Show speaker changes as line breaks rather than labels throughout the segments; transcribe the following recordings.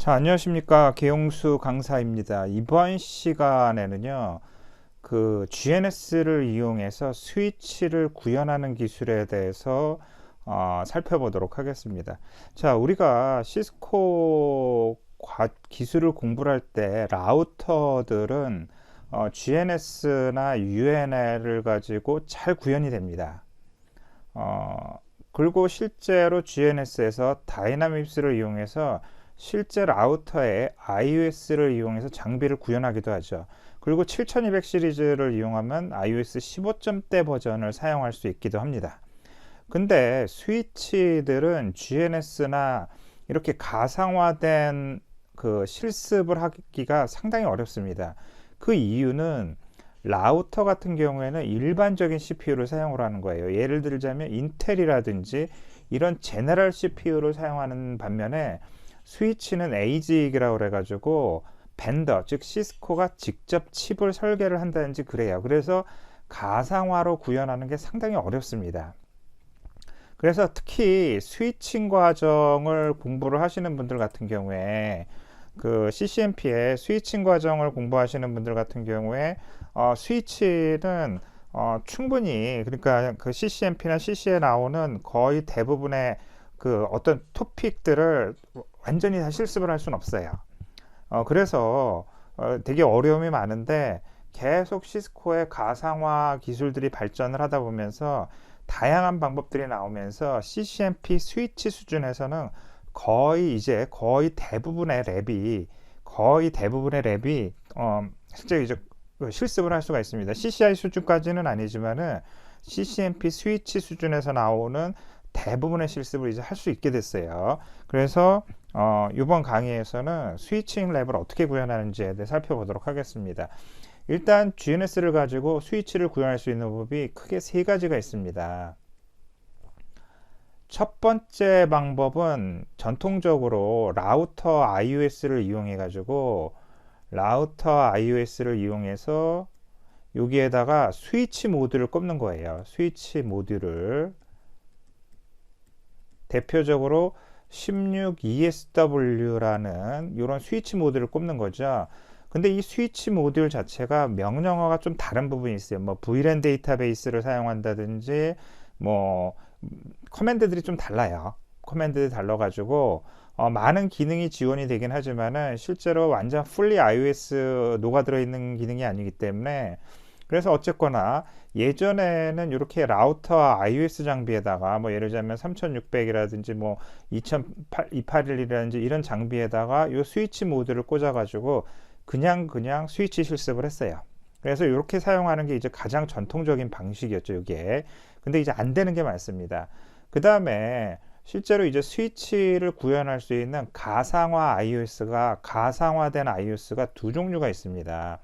자, 안녕하십니까. 개용수 강사입니다. 이번 시간에는요, 그 GNS를 이용해서 스위치를 구현하는 기술에 대해서 어, 살펴보도록 하겠습니다. 자, 우리가 시스코 과, 기술을 공부를 할 때 라우터들은 어, GNS나 UNL을 가지고 잘 구현이 됩니다. 어, 그리고 실제로 GNS에서 다이나믹스를 이용해서 실제 라우터에 iOS를 이용해서 장비를 구현하기도 하죠. 그리고 7200 시리즈를 이용하면 iOS 15점대 버전을 사용할 수 있기도 합니다. 근데 스위치들은 GNS나 이렇게 가상화된 그 실습을 하기가 상당히 어렵습니다. 그 이유는 라우터 같은 경우에는 일반적인 CPU를 사용을 하는 거예요. 예를 들자면 인텔이라든지 이런 제너럴 CPU를 사용하는 반면에 스위치는 에이직이라고 그래가지고 벤더 즉 시스코가 직접 칩을 설계를 한다든지 그래요. 그래서 가상화로 구현하는 게 상당히 어렵습니다. 그래서 특히 스위칭 과정을 공부를 하시는 분들 같은 경우에 그 CCNP의 스위칭 과정을 공부하시는 분들 같은 경우에 어, 스위치는 어, 충분히 그러니까 그 CCNP나 CC에 나오는 거의 대부분의 그 어떤 토픽들을 완전히 다 실습을 할 수는 없어요. 어, 그래서 어, 되게 어려움이 많은데 계속 시스코의 가상화 기술들이 발전을 하다 보면서 다양한 방법들이 나오면서 CCNP 스위치 수준에서는 거의 이제 거의 대부분의 랩이 거의 대부분의 랩이 어, 실제 이제 그 실습을 할 수가 있습니다. CCI 수준까지는 아니지만은 CCNP 스위치 수준에서 나오는 대부분의 실습을 이제 할 수 있게 됐어요. 그래서 어, 이번 강의에서는 스위칭 랩을 어떻게 구현하는지에 대해 살펴보도록 하겠습니다. 일단 GNS를 가지고 스위치를 구현할 수 있는 방법이 크게 세 가지가 있습니다. 첫 번째 방법은 전통적으로 라우터 iOS를 이용해 가지고 라우터 iOS를 이용해서 여기에다가 스위치 모드를 꼽는 거예요. 스위치 모드를 대표적으로 16ESW라는 이런 스위치 모드를 꼽는 거죠. 근데 이 스위치 모듈 자체가 명령어가 좀 다른 부분이 있어요. 뭐 VLAN 데이터베이스를 사용한다든지 뭐 커맨드들이 좀 달라요. 커맨드들이 달라가지고 어, 많은 기능이 지원이 되긴 하지만은 실제로 완전 풀리 iOS 녹아 들어 있는 기능이 아니기 때문에 그래서 어쨌거나 예전에는 이렇게 라우터 iOS 장비에다가 뭐 예를 들자면 3600이라든지 뭐 281이라든지 이런 장비에다가 이 스위치 모드를 꽂아 가지고 그냥 그냥 스위치 실습을 했어요. 그래서 이렇게 사용하는 게 이제 가장 전통적인 방식이었죠, 이게. 근데 이제 안 되는 게 많습니다. 그 다음에 실제로 이제 스위치를 구현할 수 있는 가상화 iOS가 가상화된 iOS가 두 종류가 있습니다.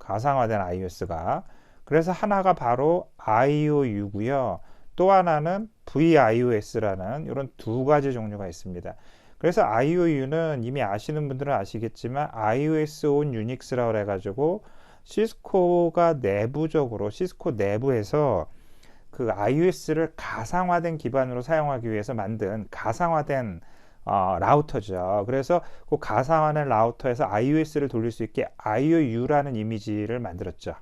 가상화된 iOS가 그래서 하나가 바로 IOU고요. 또 하나는 VIOS라는 이런 두 가지 종류가 있습니다. 그래서 IOU는 이미 아시는 분들은 아시겠지만 iOS on Unix라고 해가지고 시스코가 내부적으로 시스코 내부에서 그 iOS를 가상화된 기반으로 사용하기 위해서 만든 가상화된 어, 라우터죠. 그래서 그 가상화된 라우터에서 iOS를 돌릴 수 있게 IOU라는 이미지를 만들었죠.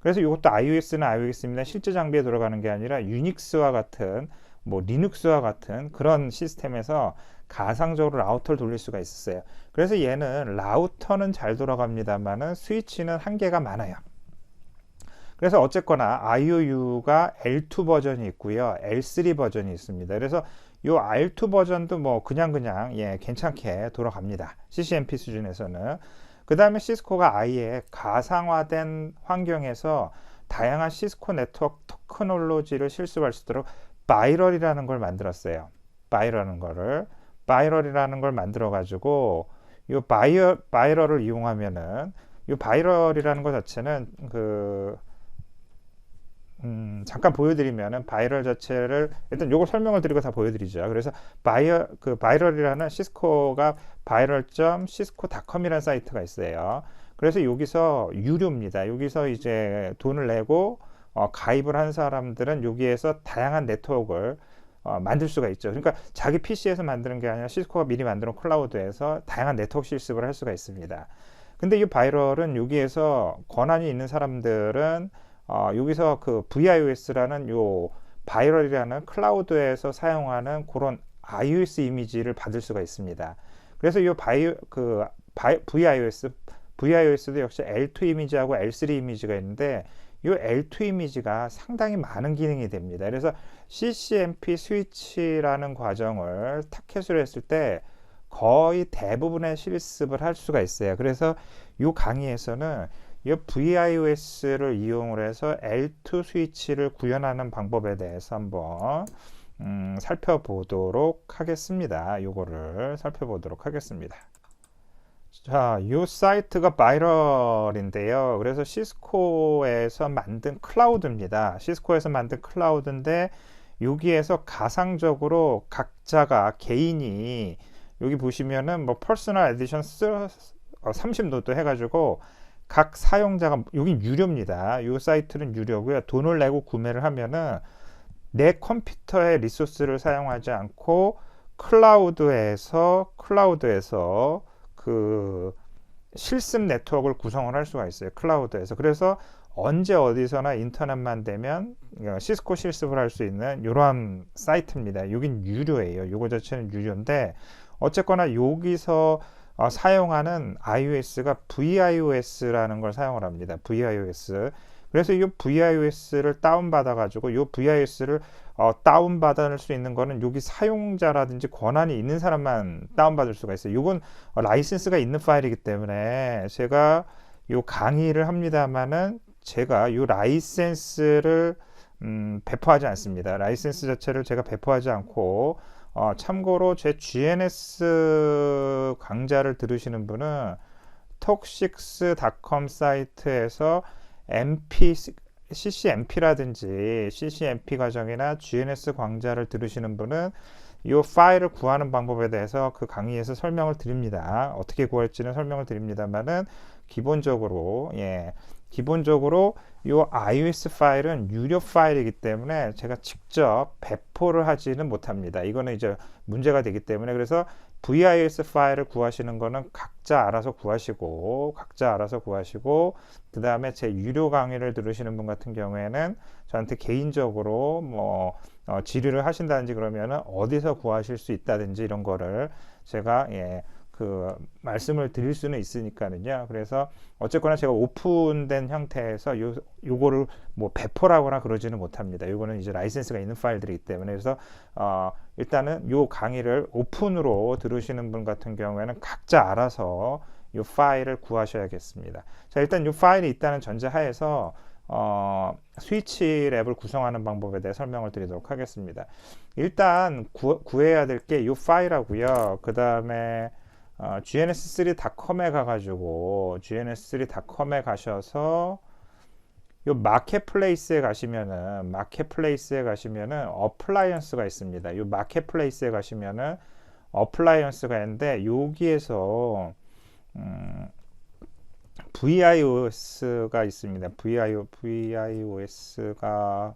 그래서 이것도 iOS는 iOS입니다. 실제 장비에 들어가는 게 아니라 유닉스와 같은 뭐 리눅스와 같은 그런 시스템에서 가상적으로 라우터를 돌릴 수가 있었어요. 그래서 얘는 라우터는 잘 돌아갑니다만은 스위치는 한계가 많아요. 그래서 어쨌거나 IOU가 L2 버전이 있고요. L3 버전이 있습니다. 그래서 이 R2 버전도 뭐 그냥 그냥 예, 괜찮게 돌아갑니다. CCNP 수준에서는. 그 다음에 시스코가 아예 가상화된 환경에서 다양한 시스코 네트워크 테크놀로지를 실습할 수 있도록 바이럴이라는 걸 만들었어요. 바이럴이라는 거를 바이럴이라는 걸 만들어 가지고 이 바이럴 바이럴을 이용하면은 이 바이럴이라는 것 자체는 그 음, 잠깐 보여드리면은 바이럴 자체를 일단 요걸 설명을 드리고 다 보여드리죠. 그래서 바이어 그 바이럴이라는 시스코가 바이럴.시스코닷컴이라는 사이트가 있어요. 그래서 여기서 유료입니다. 여기서 이제 돈을 내고 어, 가입을 한 사람들은 여기에서 다양한 네트워크를 어, 만들 수가 있죠. 그러니까 자기 PC에서 만드는 게 아니라 시스코가 미리 만든 클라우드에서 다양한 네트워크 실습을 할 수가 있습니다. 근데 이 바이럴은 여기에서 권한이 있는 사람들은 어, 여기서 그 VIOS라는 요 바이럴이라는 클라우드에서 사용하는 그런 iOS 이미지를 받을 수가 있습니다. 그래서 이 바이 그 바이, VIOS VIOS도 역시 L2 이미지하고 L3 이미지가 있는데 이 L2 이미지가 상당히 많은 기능이 됩니다. 그래서 CCMP 스위치라는 과정을 타켓으로 했을 때 거의 대부분의 실습을 할 수가 있어요. 그래서 이 강의에서는 이 VIOS를 이용을 해서 L2 스위치를 구현하는 방법에 대해서 한번 음, 살펴보도록 하겠습니다. 요거를 살펴보도록 하겠습니다. 자, 이 사이트가 바이럴인데요. 그래서 시스코에서 만든 클라우드입니다. 시스코에서 만든 클라우드인데 여기에서 가상적으로 각자가 개인이 여기 보시면은 뭐 퍼스널 에디션 30노트 해가지고 각 사용자가 여기 유료입니다. 이 사이트는 유료고요. 돈을 내고 구매를 하면은 내 컴퓨터의 리소스를 사용하지 않고 클라우드에서 클라우드에서 그 실습 네트워크를 구성을 할 수가 있어요. 클라우드에서. 그래서 언제 어디서나 인터넷만 되면 어, 시스코 실습을 할 수 있는 이러한 사이트입니다. 여긴 유료예요. 요거 자체는 유료인데 어쨌거나 여기서 어, 사용하는 iOS가 viOS라는 걸 사용을 합니다. viOS. 그래서 이 viOS를 다운받아 가지고 이 viOS를 어, 다운받을 수 있는 거는 여기 사용자라든지 권한이 있는 사람만 다운받을 수가 있어요. 이건 어, 라이센스가 있는 파일이기 때문에 제가 이 강의를 합니다만은 제가 이 라이센스를 음, 배포하지 않습니다. 라이센스 자체를 제가 배포하지 않고 어, 참고로 제 GNS 강좌를 들으시는 분은 톡식스.com 사이트에서 MP CCMP라든지 CCMP 과정이나 GNS 강좌를 들으시는 분은 이 파일을 구하는 방법에 대해서 그 강의에서 설명을 드립니다. 어떻게 구할지는 설명을 드립니다만은 기본적으로 예 기본적으로 이 iOS 파일은 유료 파일이기 때문에 제가 직접 배포를 하지는 못합니다. 이거는 이제 문제가 되기 때문에 그래서 VIS 파일을 구하시는 거는 각자 알아서 구하시고 각자 알아서 구하시고 그 다음에 제 유료 강의를 들으시는 분 같은 경우에는 저한테 개인적으로 뭐 어, 질의를 하신다든지 그러면은 어디서 구하실 수 있다든지 이런 거를 제가 예, 그 말씀을 드릴 수는 있으니까는요. 그래서 어쨌거나 제가 오픈된 형태에서 요 요거를 뭐 배포라거나 그러지는 못합니다. 요거는 이제 라이센스가 있는 파일들이기 때문에 그래서 어 일단은 요 강의를 오픈으로 들으시는 분 같은 경우에는 각자 알아서 요 파일을 구하셔야겠습니다. 자, 일단 요 파일이 있다는 전제하에서 어, 스위치 랩을 구성하는 방법에 대해 설명을 드리도록 하겠습니다. 일단 구, 구해야 될 게 이 파일하고요. 그 다음에 어, gns3.com에 가가지고 gns3.com에 가셔서 요 마켓플레이스에 가시면은 마켓플레이스에 가시면은 어플라이언스가 있습니다. 요 마켓플레이스에 가시면은 어플라이언스가 있는데 여기에서 음, VIOS가 있습니다. VIO, VIOS가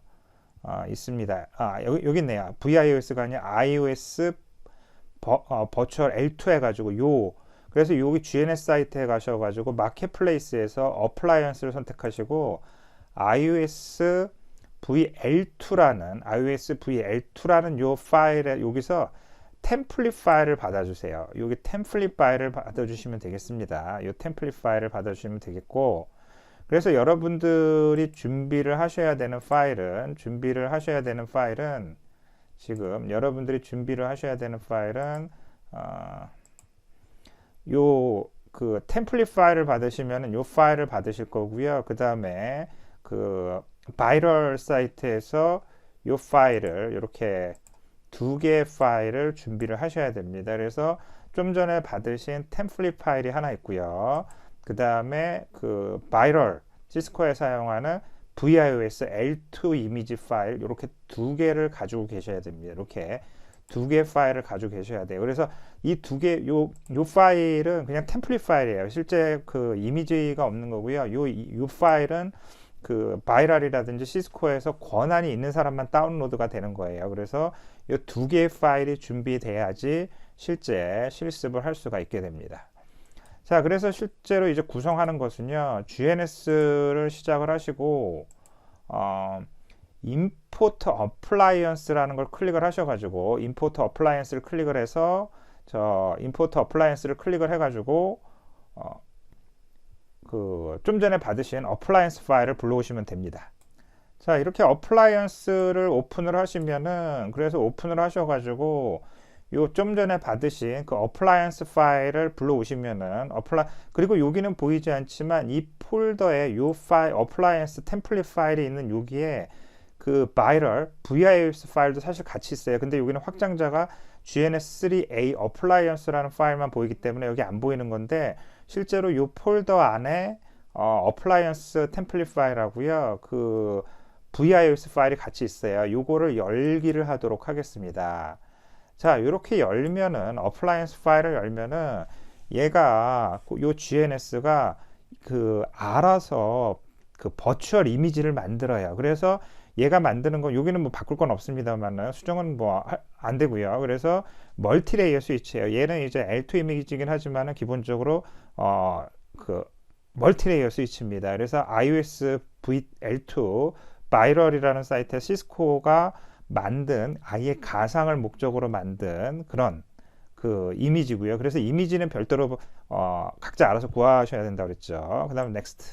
아, 있습니다. 아, 여기, 여기 있네요. VIOS가 아니라 iOS 버, 어, 버추얼 L2 해가지고 요 그래서 여기 GNS 사이트에 가셔가지고 마켓플레이스에서 어플라이언스를 선택하시고 iOS VL2라는 iOS VL2라는 요 파일에 여기서 템플릿 파일을 받아주세요. 여기 템플릿 파일을 받아주시면 되겠습니다. 이 템플릿 파일을 받아주시면 되겠고 그래서 여러분들이 준비를 하셔야 되는 파일은 준비를 하셔야 되는 파일은 지금 여러분들이 준비를 하셔야 되는 파일은 어, 요그 템플릿 파일을 받으시면은 요 파일을 받으실 거고요. 그 다음에 그 바이럴 사이트에서 요 파일을 이렇게 두 개의 파일을 준비를 하셔야 됩니다. 그래서 좀 전에 받으신 템플릿 파일이 하나 있고요. 그 다음에 그 바이럴 시스코에 사용하는 VIOS L2 이미지 파일 이렇게 두 개를 가지고 계셔야 됩니다. 이렇게 두 개 파일을 가지고 계셔야 돼요. 그래서 이 두 개, 요, 요 파일은 그냥 템플릿 파일이에요. 실제 그 이미지가 없는 거고요. 요, 요 파일은 그 바이랄이라든지 시스코에서 권한이 있는 사람만 다운로드가 되는 거예요. 그래서 이 두 개의 파일이 준비돼야지 실제 실습을 할 수가 있게 됩니다. 자, 그래서 실제로 이제 구성하는 것은요, GNS를 시작을 하시고, 어, import appliance라는 걸 클릭을 하셔가지고, import appliance를 클릭을 해서, 저 import appliance를 클릭을 해가지고, 어, 그, 좀 전에 받으신 appliance 파일을 불러오시면 됩니다. 자, 이렇게 appliance를 오픈을 하시면은, 그래서 오픈을 하셔가지고, 요 좀 전에 받으신 그 appliance 파일을 불러오시면은 apply 그리고 여기는 보이지 않지만 이 폴더에 요 파일 appliance 템플릿 파일이 있는 여기에 그 viral vios 파일도 사실 같이 있어요. 근데 여기는 확장자가 gns3a appliance라는 파일만 보이기 때문에 여기 안 보이는 건데 실제로 요 폴더 안에 어, appliance 템플릿 파일하고요. 그 vios 파일이 같이 있어요. 요거를 열기를 하도록 하겠습니다. 자, 이렇게 열면은 어플라이언스 파일을 열면은 얘가 요 GNS가 그 알아서 그 버추얼 이미지를 만들어요. 그래서 얘가 만드는 건 여기는 뭐 바꿀 건 없습니다만은 수정은 뭐 안 되고요. 그래서 멀티레이어 스위치예요. 얘는 이제 L2 이미지긴 하지만은 기본적으로 어 그 멀티레이어 스위치입니다. 그래서 iOS VL2 바이럴이라는 사이트에 시스코가 만든 아예 가상을 목적으로 만든 그런 그 이미지고요. 그래서 이미지는 별도로 어, 각자 알아서 구하셔야 된다고 그랬죠. 그다음에 넥스트.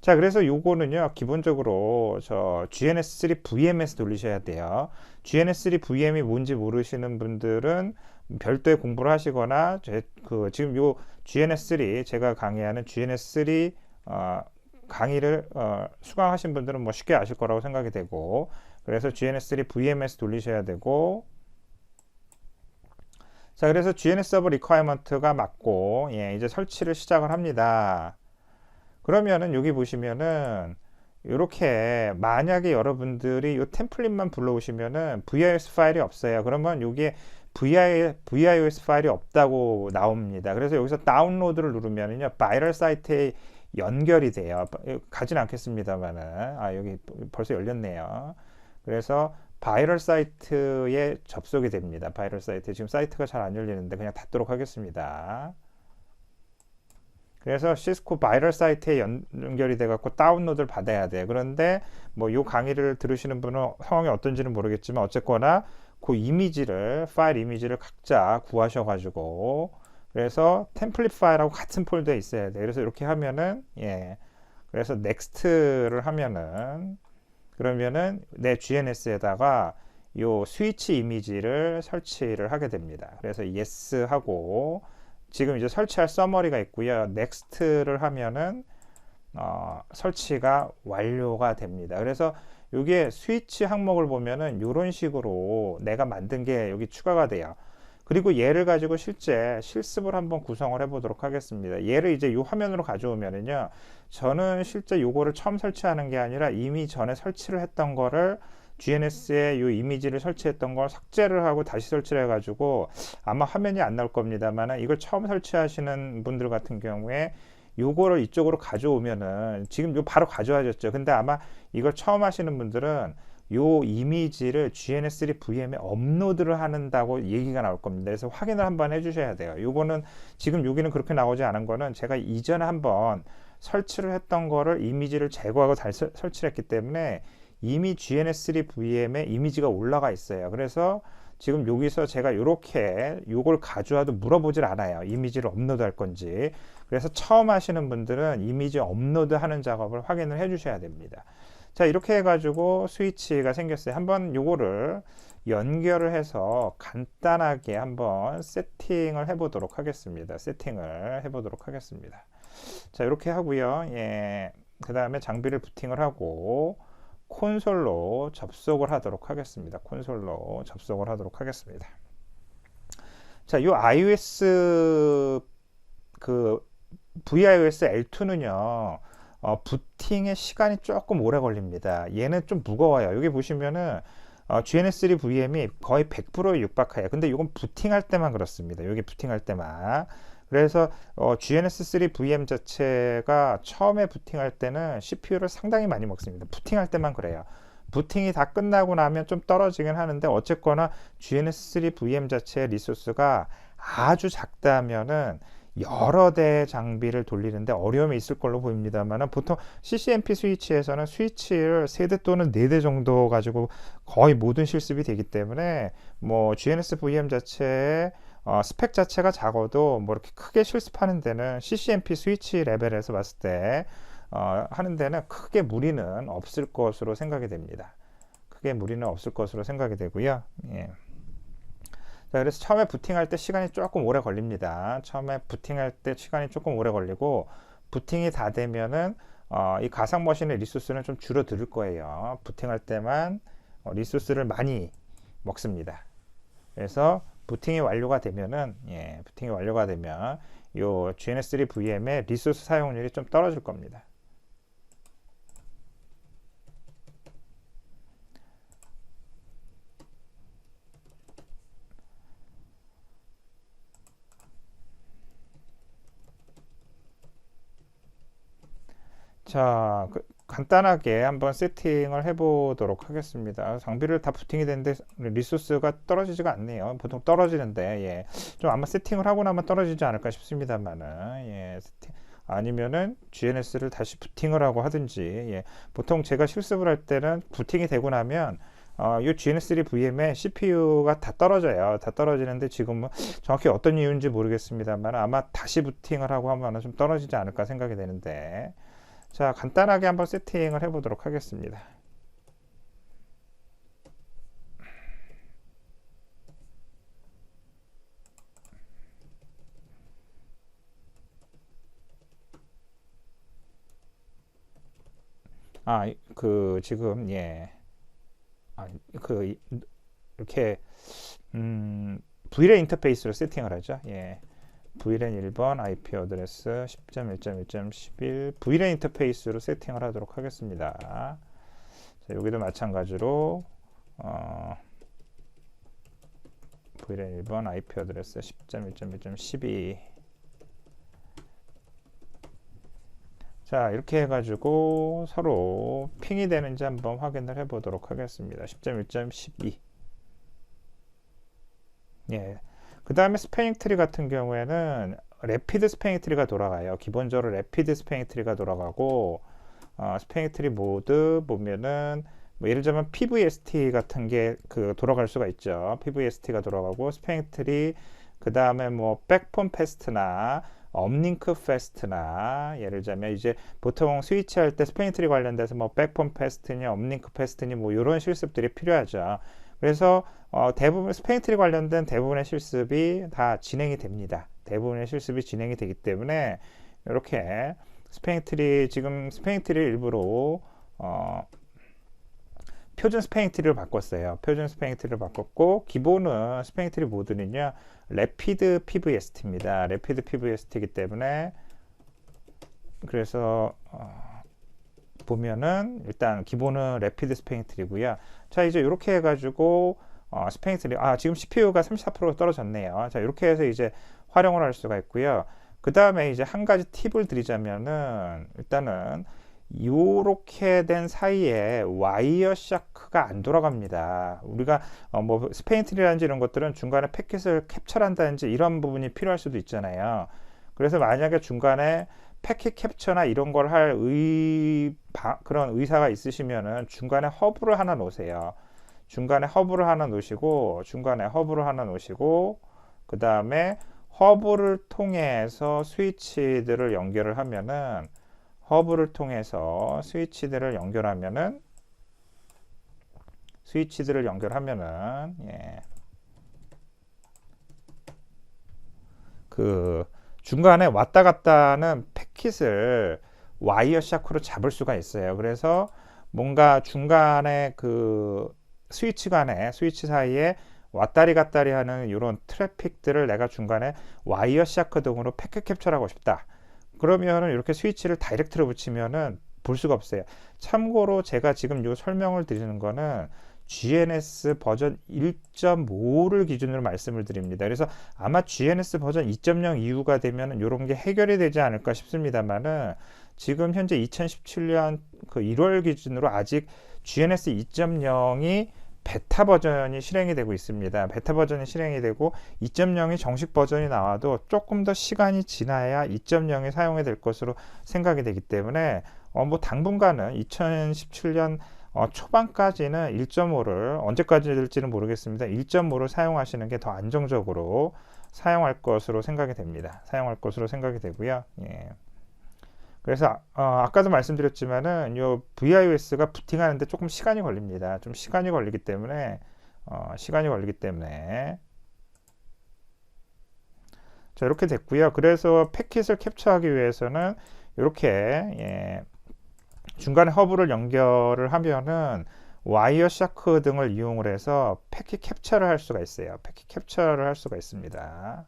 자, 그래서 요거는요. 기본적으로 저 GNS3 VM에서 돌리셔야 돼요. GNS3 VM이 뭔지 모르시는 분들은 별도의 공부를 하시거나 제, 그 지금 요 GNS3 제가 강의하는 GNS3 어, 강의를 어, 수강하신 분들은 뭐 쉽게 아실 거라고 생각이 되고 그래서 GNS3 VMS 돌리셔야 되고 자 그래서 GNS 서버 리퀘어먼트가 맞고 예, 이제 설치를 시작을 합니다. 그러면은 여기 보시면은 이렇게 만약에 여러분들이 이 템플릿만 불러오시면은 VIOS 파일이 없어요. 그러면 여기에 VI, VIOS 파일이 없다고 나옵니다. 그래서 여기서 다운로드를 누르면은요, 바이럴 사이트에 연결이 돼요. 가진 않겠습니다만은 아 여기 벌써 열렸네요. 그래서 바이럴 사이트에 접속이 됩니다. 바이럴 사이트 지금 사이트가 잘 안 열리는데 그냥 닫도록 하겠습니다. 그래서 시스코 바이럴 사이트에 연결이 돼 갖고 다운로드를 받아야 돼요. 그런데 뭐 요 강의를 들으시는 분은 상황이 어떤지는 모르겠지만 어쨌거나 그 이미지를 파일 이미지를 각자 구하셔 가지고 그래서 템플릿 파일하고 같은 폴더에 있어야 돼. 그래서 이렇게 하면은 예. 그래서 넥스트를 하면은 그러면은 내 GNS에다가 요 스위치 이미지를 설치를 하게 됩니다. 그래서 yes 하고 지금 이제 설치할 서머리가 있고요. 넥스트를 하면은 어, 설치가 완료가 됩니다. 그래서 이게 스위치 항목을 보면은 이런 식으로 내가 만든 게 여기 추가가 돼요. 그리고 얘를 가지고 실제 실습을 한번 구성을 해 보도록 하겠습니다. 얘를 이제 이 화면으로 가져오면은요, 저는 실제 요거를 처음 설치하는 게 아니라 이미 전에 설치를 했던 거를 GNS에 이 이미지를 설치했던 걸 삭제를 하고 다시 설치를 해가지고 아마 화면이 안 나올 겁니다만 이걸 처음 설치하시는 분들 같은 경우에 요거를 이쪽으로 가져오면은 지금 요 바로 가져와졌죠. 근데 아마 이걸 처음 하시는 분들은 요 이미지를 GNS3 VM에 업로드를 한다고 얘기가 나올 겁니다. 그래서 확인을 한번 해주셔야 돼요. 요거는 지금 여기는 그렇게 나오지 않은 거는 제가 이전에 한번 설치를 했던 거를 이미지를 제거하고 다시 설치를 했기 때문에 이미 GNS3 VM에 이미지가 올라가 있어요. 그래서 지금 여기서 제가 이렇게 요걸 가져와도 물어보질 않아요. 이미지를 업로드 할 건지. 그래서 처음 하시는 분들은 이미지 업로드 하는 작업을 확인을 해 주셔야 됩니다. 자 이렇게 해가지고 스위치가 생겼어요. 한번 요거를 연결을 해서 간단하게 한번 세팅을 해 보도록 하겠습니다. 세팅을 해 보도록 하겠습니다. 자 이렇게 하고요. 예, 그 다음에 장비를 부팅을 하고 콘솔로 접속을 하도록 하겠습니다. 콘솔로 접속을 하도록 하겠습니다. 자, 요 iOS 그 viOS L2는요. 어, 부팅의 시간이 조금 오래 걸립니다. 얘는 좀 무거워요. 여기 보시면은 어, GNS3VM이 거의 100%에 육박해요. 근데 이건 부팅할 때만 그렇습니다. 여기 부팅할 때만. 그래서 어, GNS3VM 자체가 처음에 부팅할 때는 CPU를 상당히 많이 먹습니다. 부팅할 때만 그래요. 부팅이 다 끝나고 나면 좀 떨어지긴 하는데 어쨌거나 GNS3VM 자체의 리소스가 아주 작다면은 여러 대 장비를 돌리는데 어려움이 있을 걸로 보입니다만 보통 CCMP 스위치에서는 스위치를 세 대 또는 네 대 정도 가지고 거의 모든 실습이 되기 때문에 뭐 GNS VM 자체의 어, 스펙 자체가 작아도 뭐 이렇게 크게 실습하는 데는 CCMP 스위치 레벨에서 봤을 때 어, 하는 데는 크게 무리는 없을 것으로 생각이 됩니다. 크게 무리는 없을 것으로 생각이 되고요. 예. 자, 그래서 처음에 부팅할 때 시간이 조금 오래 걸립니다. 처음에 부팅할 때 시간이 조금 오래 걸리고 부팅이 다 되면은 어, 이 가상 머신의 리소스는 좀 줄어들 거예요. 부팅할 때만 어, 리소스를 많이 먹습니다. 그래서 부팅이 완료가 되면은 예, 부팅이 완료가 되면 요 GNS3 VM의 리소스 사용률이 좀 떨어질 겁니다. 자, 그, 간단하게 한번 세팅을 해보도록 하겠습니다. 장비를 다 부팅이 되는데 리소스가 떨어지지가 않네요. 보통 떨어지는데, 예. 좀 아마 세팅을 하고 나면 떨어지지 않을까 싶습니다만은, 예. 세팅. 아니면은 GNS를 다시 부팅을 하고 하든지, 예. 보통 제가 실습을 할 때는 부팅이 되고 나면, 어, 이 GNS3 VM의 CPU가 다 떨어져요. 다 떨어지는데 지금은 정확히 어떤 이유인지 모르겠습니다만 아마 다시 부팅을 하고 하면 좀 떨어지지 않을까 생각이 되는데, 자, 간단하게 한번 세팅을 해 보도록 하겠습니다. 아, 그, 지금, 예. 아, 그, 이렇게, 음, Vray 인터페이스로 세팅을 하죠. 예. VLAN 1번 IP 어드레스 10.1.1.11 VLAN 인터페이스로 세팅을 하도록 하겠습니다. 자, 여기도 마찬가지로 어, VLAN 1번 IP 어드레스 10.1.1.12 자 이렇게 해가지고 서로 핑이 되는지 한번 확인을 해 보도록 하겠습니다. 10.1.12 예, 그 다음에 스패닝 트리 같은 경우에는 래피드 스패닝 트리가 돌아가요. 기본적으로 래피드 스패닝 트리가 돌아가고 어, 스패닝 트리 모드 보면은 뭐 예를 들면 PVST 같은 게 그 돌아갈 수가 있죠. PVST가 돌아가고 스패닝 트리 그 다음에 뭐 백폰 패스트나 업링크 패스트나 예를 들자면 이제 보통 스위치 할 때 스패닝 트리 관련돼서 뭐 백폰 패스트니 업링크 패스트니 뭐 이런 실습들이 필요하죠. 그래서 어, 대부분 스페인트리 관련된 대부분의 실습이 다 진행이 됩니다. 대부분의 실습이 진행이 되기 때문에 이렇게 스페인트리 지금 스페인트리 일부러 어, 표준 스페인트리를 바꿨어요. 표준 스페인트리를 바꿨고 기본은 스페인트리 모드는요. 래피드 PVST입니다. 래피드 PVST이기 때문에 그래서 어, 보면은 일단 기본은 래피드 스페인 트리고요. 자 이제 이렇게 해가지고 어, 스페인 트리 아 지금 CPU가 34% 떨어졌네요. 자 이렇게 해서 이제 활용을 할 수가 있고요. 그 다음에 이제 한 가지 팁을 드리자면은 일단은 이렇게 된 사이에 와이어 샤크가 안 돌아갑니다. 우리가 어, 뭐 스페인 트리라든지 이런 것들은 중간에 패킷을 캡처한다든지 이런 부분이 필요할 수도 있잖아요. 그래서 만약에 중간에 패킷 캡처나 이런 걸 할 의, 그런 의사가 있으시면은 중간에 허브를 하나 놓으세요. 중간에 허브를 하나 놓으시고, 중간에 허브를 하나 놓으시고, 그 다음에 허브를 통해서 스위치들을 연결을 하면은, 허브를 통해서 스위치들을 연결하면은, 스위치들을 연결하면은, 예. 그, 중간에 왔다 갔다는 패킷을 와이어 샤크로 잡을 수가 있어요. 그래서 뭔가 중간에 그 스위치 간에 스위치 사이에 왔다리 갔다리 하는 이런 트래픽들을 내가 중간에 와이어 샤크 등으로 패킷 캡처하고 싶다. 그러면은 이렇게 스위치를 다이렉트로 붙이면은 볼 수가 없어요. 참고로 제가 지금 이 설명을 드리는 거는 GNS 버전 1.5를 기준으로 말씀을 드립니다. 그래서 아마 GNS 버전 2.0 이후가 되면 이런 게 해결이 되지 않을까 싶습니다만은 지금 현재 2017년 그 1월 기준으로 아직 GNS 2.0이 베타 버전이 실행이 되고 있습니다. 베타 버전이 실행이 되고 2.0이 정식 버전이 나와도 조금 더 시간이 지나야 2.0이 사용이 될 것으로 생각이 되기 때문에 어, 뭐 당분간은 2017년 어, 초반까지는 1.5를 언제까지 될지는 모르겠습니다. 1.5를 사용하시는 게 더 안정적으로 사용할 것으로 생각이 됩니다. 사용할 것으로 생각이 되고요. 예. 그래서 어, 아까도 말씀드렸지만은 요 VIOS가 부팅하는데 조금 시간이 걸립니다. 좀 시간이 걸리기 때문에 어, 시간이 걸리기 때문에 자 이렇게 됐고요. 그래서 패킷을 캡처하기 위해서는 이렇게 예, 중간에 허브를 연결을 하면은 와이어 샤크 등을 이용을 해서 패킷 캡처를 할 수가 있어요. 패킷 캡처를 할 수가 있습니다.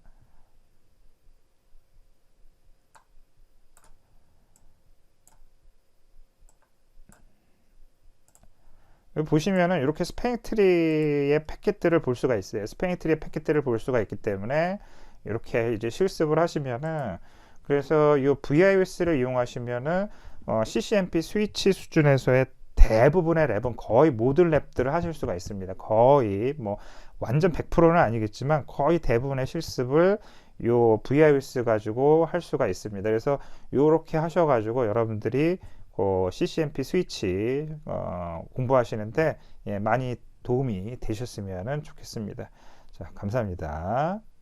보시면은 이렇게 스팽트리의 패킷들을 볼 수가 있어요. 스팽트리의 패킷들을 볼 수가 있기 때문에 이렇게 이제 실습을 하시면은 그래서 이 VIOS를 이용하시면은 어, CCNP 스위치 수준에서의 대부분의 랩은 거의 모든 랩들을 하실 수가 있습니다. 거의 뭐 완전 100%는 아니겠지만 거의 대부분의 실습을 요 VIOS 가지고 할 수가 있습니다. 그래서 이렇게 하셔가지고 여러분들이 그 CCNP 스위치 어, 공부하시는데 예, 많이 도움이 되셨으면 좋겠습니다. 자, 감사합니다.